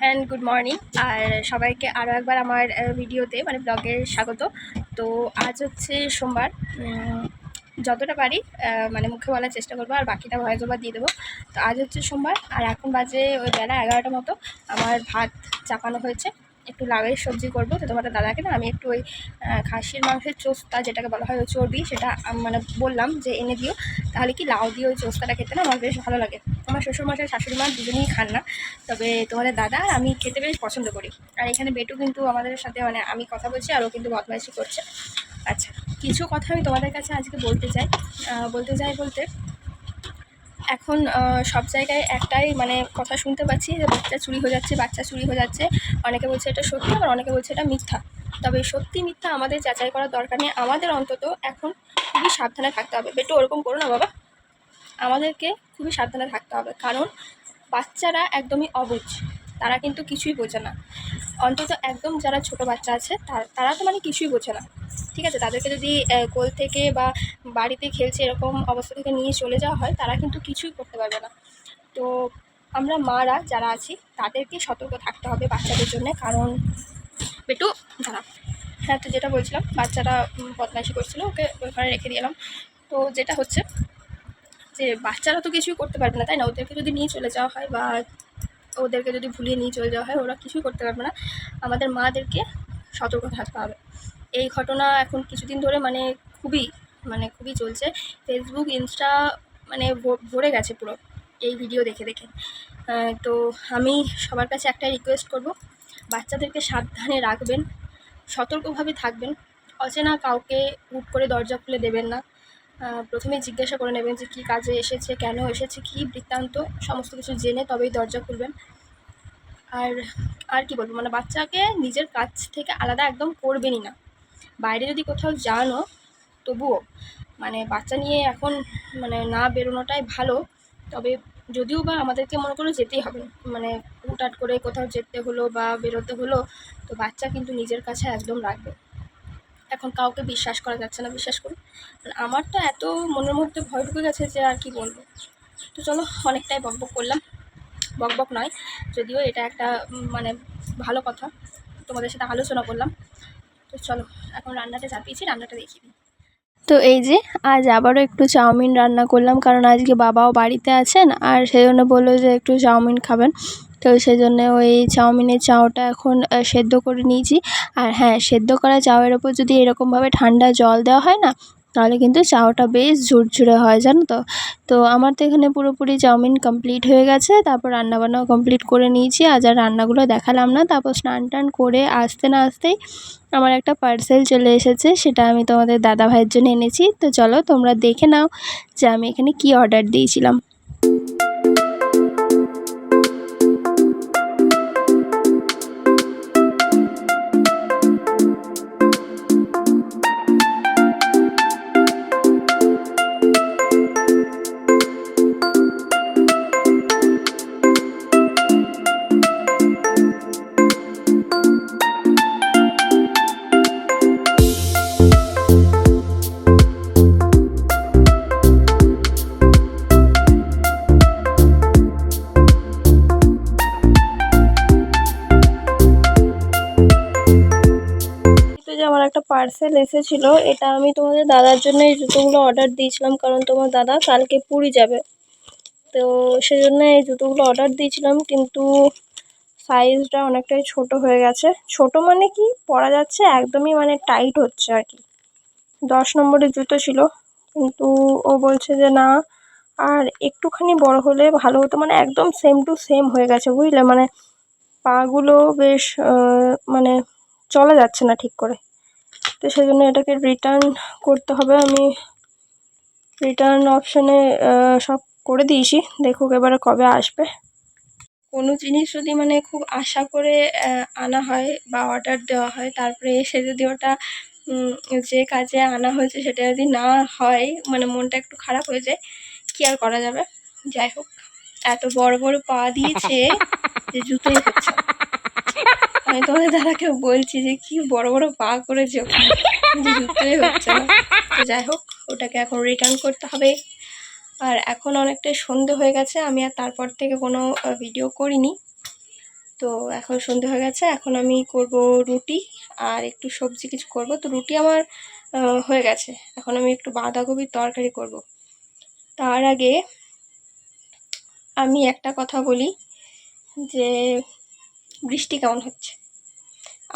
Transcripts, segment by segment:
And good morning আর সবাইকে আরও একবার আমার ভিডিওতে মানে ব্লগে স্বাগত। তো আজ হচ্ছে সোমবার। যতটা পারি মানে মুখে বলার চেষ্টা করব, আর বাকিটা ভয়েস ওভার দিয়ে দেবো। তো আজ হচ্ছে সোমবার, আর এখন বাজে ওই বেলা এগারোটা মতো। আমার ভাত চাপানো হয়েছে। একটু লাউয়ের সবজি করব। তো তোমাদের দাদাকে না আমি একটু ওই খাসির মাংসের চোস্তা যেটাকে বলা হয়, ওই চর্বি সেটা মানে বললাম যে এনে দিও। তাহলে কি লাউ দিয়ে ওই চোস্তাটা খেতে না আমার বেশ ভালো লাগে। আমার শ্বশুরমশাই, শাশুড়ি মা দুজনেই খান না। তবে তোমাদের দাদা আমি খেতে বেশ পছন্দ করি। আর এখানে বেটু কিন্তু আমাদের সাথে মানে আমি কথা বলছি আর ও কিন্তু বদমাইশি করছে। আচ্ছা কিছু কথা আমি তোমাদের কাছে আজকে বলতে চাই। বলতে চাই বলতে এখন সব জায়গায় একটাই মানে কথা শুনতে পাচ্ছি যে বাচ্চা চুরি হয়ে যাচ্ছে, বাচ্চা চুরি হয়ে যাচ্ছে। অনেকে বলছে এটা সত্যি, আবার অনেকে বলছে এটা মিথ্যা। তবে সত্যি মিথ্যা আমাদের যাচাই করার দরকার নেই। আমাদের অন্তত এখন খুবই সাবধানে থাকতে হবে। বেটু, ওরকম করো না বাবা। আমাদেরকে খুবই সাবধানে থাকতে হবে। কারণ বাচ্চারা একদমই অবুঝ। তারা কিন্তু কিছুই বোঝে না। অন্তত একদম যারা ছোট বাচ্চা আছে তার- তো মানে কিছুই বোঝে না। ঠিক আছে? তাদেরকে যদি কোল থেকে বা বাড়িতে খেলছে এরকম অবস্থা থেকে নিয়ে চলে যাওয়া হয় তারা কিন্তু কিছুই করতে পারবে না। তো আমরা মারা যারা আছি তাদেরকে সতর্ক থাকতে হবে বাচ্চাদের জন্য। কারণ বেটু দাঁড়া। হ্যাঁ তো যেটা বলছিলাম বাচ্চারা উম, বদমাইশি করছিল ওকে ওখানে রেখে দিলাম তো যেটা হচ্ছে যে বাচ্চারা তো কিছুই করতে পারবে না তাই না? ওদেরকে যদি নিয়ে চলে যাওয়া হয় বা ওদেরকে যদি ভুলিয়ে নিয়ে চলে যাওয়া হয়, ওরা কিছুই করতে পারবে না। আমাদের মাদেরকে সতর্ক থাকতে হবে। এই ঘটনা এখন কিছুদিন ধরে মানে খুবই মানে খুবই চলছে। ফেসবুক ইনস্টা মানে ভরে গেছে পুরো এই ভিডিও দেখে দেখে। তো আমি সবার কাছে একটা রিকোয়েস্ট করব, বাচ্চাদেরকে সাবধানে রাখবেন, সতর্কভাবে থাকবেন। অচেনা কাউকে হুট করে দরজা খুলে দেবেন না। প্রথমে জিজ্ঞাসা করে নেবেন যে কী কাজে এসেছে, কেন এসেছে, কী বৃত্তান্ত, সমস্ত কিছু জেনে তবেই দরজা খুলবেন। আর আর কি বলব মানে বাচ্চাকে নিজের কাছ থেকে আলাদা একদম করবেনই না। বাইরে যদি কোথাও জানো, তবুও মানে বাচ্চা নিয়ে এখন মানে না বেরোনোটাই ভালো, তবে যদিও বা আমাদেরকে মনে করো যেতেই হবে মানে হুটহাট করে কোথাও যেতে হলো বা বেরোতে হলো, তো বাচ্চা কিন্তু নিজের কাছে একদম রাখবে। এখন কাউকে বিশ্বাস করা যাচ্ছে না, বিশ্বাস মানে আমার তো এত মনের মধ্যে ভয় ঢুকে গেছে যে আর কি বলব। তো চলো, অনেকটাই বকবক করলাম। বকবক নয়, যদিও এটা একটা মানে ভালো কথা। তোমাদের সাথে আলোচনা করলাম। তো চলো, এখন রান্নাটা চাপিয়েছি, রান্নাটা দিই। তো এই যে, আজ আবারও একটু চাউমিন রান্না করলাম, কারণ আজকে বাবাও বাড়িতে আছেন, আর সেই জন্য বলল যে একটু চাউমিন খাবেন। তো সেই জন্য ওই চাউমিনের চাউটা এখন সেদ্ধ করে নিয়েছি। আর হ্যাঁ সেদ্ধ করা চাউয়ের ওপর যদি এরকমভাবে ঠান্ডা জল দেওয়া হয় না, তাহলে কিন্তু চাউটা বেশ ঝুরঝুরে হয়, জানো তো? তো আমার তো এখানে পুরোপুরি চাউমিন কমপ্লিট হয়ে গেছে, তারপর রান্নাবান্নাও কমপ্লিট করে নিয়েছি। আজ আর রান্নাগুলো দেখালাম না, তারপর স্নান টান করে আসতে না আসতেই আমার একটা পার্সেল চলে এসেছে, সেটা আমি তোমাদের দাদা ভাইয়ের জন্য এনেছি। তো চলো তোমরা দেখে নাও যে আমি এখানে কি অর্ডার দিয়েছিলাম। পার্সেল এসেছিল, এটা আমি তোমাদের দাদার জন্য এই জুতোগুলো অর্ডার দিয়েছিলাম, কারণ তোমার দাদা কালকে পুরী যাবে। তো সেই জন্য এই জুতোগুলো অর্ডার দিয়েছিলাম, কিন্তু সাইজটা অনেকটাই ছোট হয়ে গেছে। ছোট মানে কি? পরা যাচ্ছে একদমই মানে টাইট হচ্ছে আর কি। দশ নম্বরের জুতো ছিল, কিন্তু ও বলছে যে না, আর একটুখানি বড় হলে ভালো হতো মানে একদম সেম টু সেম হয়ে গেছে, বুঝলে? মানে পাগুলো বেশ মানে চলা যাচ্ছে না ঠিক করে। তো সেই জন্য এটাকে রিটার্ন করতে হবে। আমি রিটার্ন অপশানে সব করে দিয়েছি। দেখুক এবারে কবে আসবে। কোনো জিনিস যদি মানে খুব আশা করে আনা হয় বা অর্ডার দেওয়া হয় তারপরে এসে যদি ওটা যে কাজে আনা হয়েছে সেটা যদি না হয় মানে মনটা একটু খারাপ হয়ে যায় কি আর করা যাবে? যাই হোক এত বড় বড় পা দিয়েছে যে জুতোই হচ্ছে। আমি তোমাদের দাদাকে বলছি যে কি বড় বড় পা করেছে ওখানে। যে জুতোই হচ্ছে না। তো যাই হোক, ওটাকে এখন রিটার্ন করতে হবে। আর এখন অনেকটাই সন্ধে হয়ে গেছে, আমি আর তারপর থেকে কোনো ভিডিও করিনি। তো এখন সন্ধে হয়ে গেছে, এখন আমি করব রুটি আর একটু সবজি কিছু করব। তো রুটি আমার হয়ে গেছে। এখন আমি একটু বাঁধাকপির তরকারি করব। তার আগে আমি একটা কথা বলি যে বৃষ্টি কেমন হচ্ছে?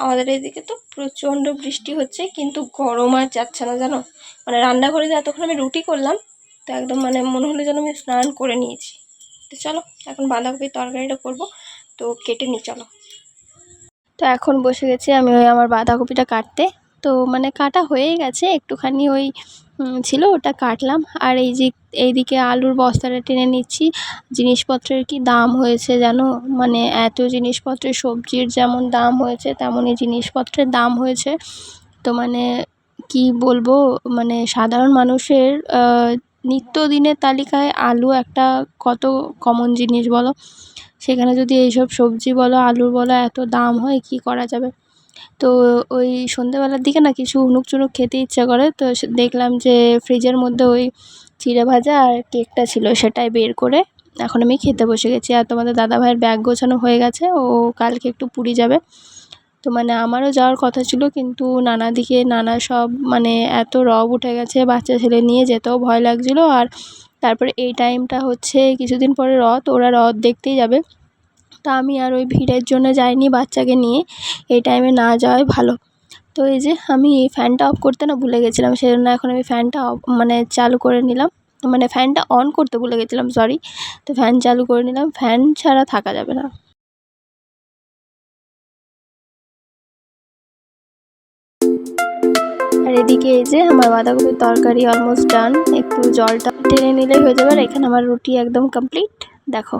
আমাদের এদিকে তো প্রচণ্ড বৃষ্টি হচ্ছে, কিন্তু গরম আর যাচ্ছে না, জানো? মানে রান্নাঘরে যে এতক্ষণ আমি রুটি করলাম, তো একদম মানে মনে হলো যেন আমি স্নান করে নিয়েছি। তো চলো, এখন বাঁধাকপির তরকারিটা করব, তো কেটে নিই, চলো। তো এখন বসে গেছি আমি ওই আমার বাঁধাকপিটা কাটতে, তো মানে কাটা হয়েই গেছে, একটুখানি ওই ছিল, ওটা কাটলাম। আর এই যে, এইদিকে আলুর বস্তাটা টেনে নিচ্ছি। জিনিসপত্রের কি দাম হয়েছে জানো? মানে এত জিনিসপত্রের, সবজির যেমন দাম হয়েছে, তেমনই জিনিসপত্রের দাম হয়েছে। তো মানে কি বলব? মানে সাধারণ মানুষের নিত্যদিনের তালিকায় আলু একটা কত কমন জিনিস বলো? সেখানে যদি এইসব সবজি বলো আলু বলো, এত দাম হয়, কি করা যাবে? তো ওই সন্ধেবেলার দিকে না কিছু উনুক চুনুক খেতে ইচ্ছা করে, তো দেখলাম যে ফ্রিজের মধ্যে ওই চিড়ে ভাজা আর কেকটা ছিল সেটাই বের করে এখন আমি খেতে বসে গেছি। আর তোমাদের দাদা ভাইয়ের ব্যাগ গোছানো হয়ে গেছে, ও কালকে একটু পুরী যাবে। তো মানে আমারও যাওয়ার কথা ছিল, কিন্তু নানা দিকে নানা সব মানে এত রব উঠে গেছে, বাচ্চা ছেলে নিয়ে যেতেও ভয় লাগছিল। আর তারপরে এই টাইমটা হচ্ছে কিছুদিন পরে রথ, ওরা রথ দেখতেই যাবে। তা আমি আর ওই ভিড়ের জন্য যাইনি বাচ্চাকে নিয়ে। এই টাইমে না যাওয়াই ভালো। তো এই যে আমি ফ্যানটা অফ করতে না ভুলে গেছিলাম সেই জন্য এখন আমি ফ্যানটা অফ মানে চালু করে নিলাম। মানে ফ্যানটা অন করতে ভুলে গেছিলাম সরি তো ফ্যান চালু করে নিলাম ফ্যান ছাড়া থাকা যাবে না। আর এদিকে এই যে আমার বাঁধাকপির তরকারি অলমোস্ট ডান একটু জলটা টেনে নিলেই হয়ে যাবে, আর এখানে আমার রুটি একদম কমপ্লিট দেখো।